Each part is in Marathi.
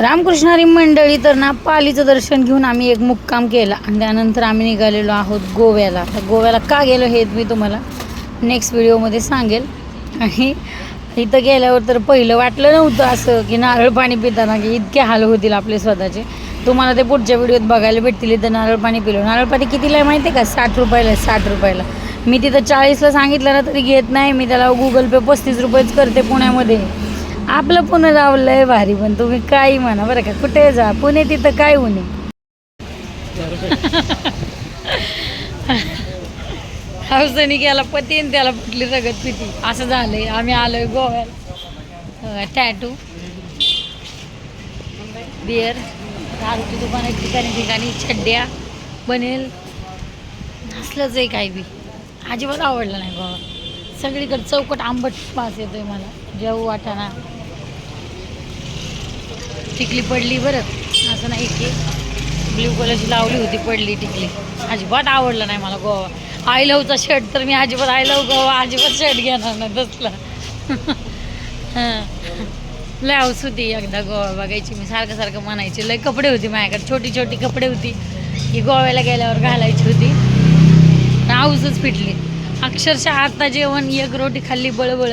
रामकृष्ण हरी मंडळी तर ना पालीचं दर्शन घेऊन आम्ही एक मुक्काम केला. आणि त्यानंतर आम्ही निघालेलो आहोत गोव्याला. तर गोव्याला का गेलो हे मी तुम्हाला नेक्स्ट व्हिडिओमध्ये सांगेल. आणि इथं गेल्यावर तर पहिलं वाटलं नव्हतं असं की नारळ पाणी पिताना की इतके हाल होतील आपले स्वतःचे. तुम्हाला ते पुढच्या व्हिडिओत बघायला भेटतील. इथं नारळ पाणी पिलो. नारळ पाणी कितीला आहे माहिती आहे का? साठ रुपयाला साठ रुपयाला. मी तिथं चाळीसला सांगितलं ना तरी घेत नाही. मी त्याला गुगल पे पस्तीस रुपयेच करते पुण्यामध्ये. आपलं पुणे रावलंय भारी पण तुम्ही काही म्हणा बरं का. कुठे जा? पुणे तिथं काय होणे हौसनी गेला पती आणि त्याला कुठली रगत पिती. असं झालंय. आम्ही आलोय गोव्याला. टॅटू बिअर दारूची दुकान ठिकाणी ठिकाणी. छड्ड्या बनेल. असलंच आहे काय बी. अजिबात आवडलं नाही गोवा. सगळीकडे चौकट आंबट पास येतोय मला. जेऊ वाटाणा. टिकली पडली बरं. असं नाही की ब्ल्यू कलरची लावली होती पडली टिकली. अजिबात आवडलं नाही मला गोवा. आय लवचा शर्ट तर मी अजिबात आय लव गोवा अजिबात शर्ट घेणार नाही तसला. लावस होती एकदा गोवा बघायची. मी सारखं सारखं म्हणायची. लय कपडे होती माझ्याकडे. छोटी छोटी कपडे होती. की गोव्याला गेल्यावर घालायची होती. हाऊसच फिटली. अक्षरशः आता जेवण एक रोटी खाल्ली बळबळ.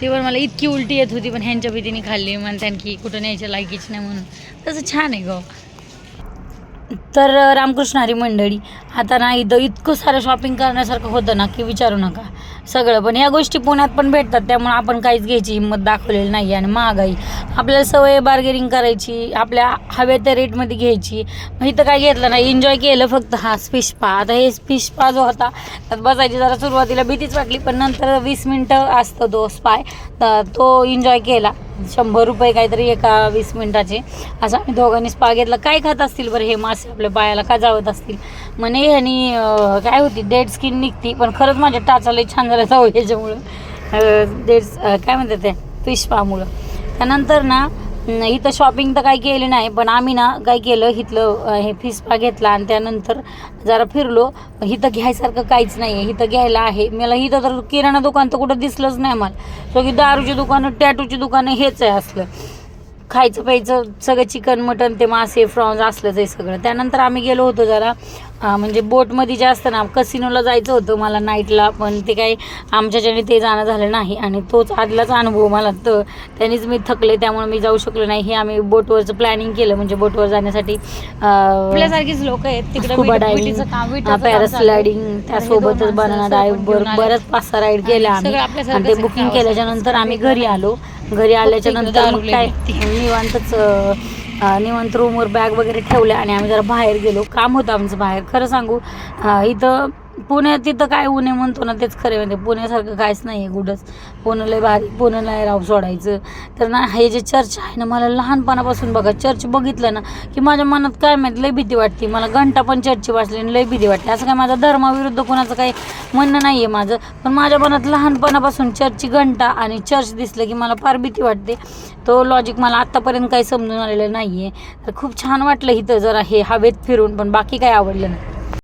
तेव्हा मला इतकी उलटी येत होती पण ह्यांच्या भीतीने खाल्ली म्हणतात की कुठं न्यायच्या लायकीच नाही म्हणून. तसं छान आहे गो. तर रामकृष्ण हरी मंडळी आता नाही इथं इतकं सारं शॉपिंग करण्यासारखं होतं ना की विचारू नका. सगळं पण ह्या गोष्टी पुण्यात पण भेटतात त्यामुळे आपण काहीच घ्यायची हिंमत दाखवलेली नाही आणि महागाई. आपल्याला सवय बार्गेनिंग करायची आपल्या हव्या त्या रेटमध्ये घ्यायची. मग इथं काय घेतलं नाही एन्जॉय केलं फक्त हा फिश पा आता हे फिश पा जो होता त्यात बसायची जरा सुरुवातीला भीतीच वाटली पण नंतर वीस मिनटं असतं तो स्पाय तर तो एन्जॉय केला. शंभर रुपये काहीतरी एका वीस मिनिटाचे. असं आम्ही दोघांनी स्पा घेतला काय खात असतील बरं हे मासे आपल्या पायाला का जावत असतील? म्हणे आणि काय होती डेड स्किन निघती. पण खरंच माझ्या टाचाला छान झालं जाऊ ह्याच्यामुळं. डेड काय म्हणतात ते? फिश पामुळं त्यानंतर ना इथं शॉपिंग तर काही केली नाही पण आम्ही ना काय केलं इथलं हे फिस्पा घेतला आणि त्यानंतर जरा फिरलो. इथं घ्यायसारखं काहीच नाही आहे इथं घ्यायला आहे. मला इथं तर किराणा दुकान तर कुठं दिसलंच नाही मला सगळी दारूची दुकानं टॅटूची दुकानं हेच आहे असलं. खायचं प्यायचं सगळं चिकन मटन ते मासे फ्रॉन्स असलंच आहे सगळं. त्यानंतर आम्ही गेलो होतो जरा म्हणजे बोटमध्ये जे असतं ना कसिनोला जायचं होतं मला नाईटला पण ते काही आमच्याच्याने ते जाणं झालं नाही आणि तोच आदलाच अनुभव मला तर त्यांनीच मी थकले त्यामुळे मी जाऊ शकलो नाही. हे आम्ही बोटवरचं प्लॅनिंग केलं म्हणजे बोटवर जाण्यासाठी आपल्यासारखीच लोक आहेत तिकडे पॅरास्लायडिंग त्यासोबतच बनाना डायव्ह बरंच पाच सहा राईड केल्या आम्ही. आणि ते बुकिंग केल्याच्यानंतर आम्ही घरी आलो. घरी आल्याच्यानंतर मग काय निवांतच निवंत रूमवर बॅग वगैरे ठेवल्या आणि आम्ही जरा बाहेर गेलो. काम होतं आमचं बाहेर. खरं सांगू इथं पुणे तिथं काय उने म्हणतो ना तेच खरे म्हणजे पुण्यासारखं काहीच नाही आहे कुठंच. पुणं भारी पुण्याला राव सोडायचं. तर ना हे जे चर्च आहे ना मला लहानपणापासून बघा चर्च बघितलं ना की माझ्या मनात काय माहीत लय भीती वाटते. मला घंटा पण चर्चची वाचली आणि लय भीती वाटते. असं काय माझा धर्माविरुद्ध कोणाचं काही म्हणणं नाही आहे माझं. पण माझ्या मनात लहानपणापासून चर्चची घंटा आणि चर्च दिसलं की मला फार भीती वाटते. तो लॉजिक मला आत्तापर्यंत काही समजून आलेलं नाही आहे तर खूप छान वाटलं इथं जरा हे हवेत फिरून पण बाकी काही आवडलं नाही.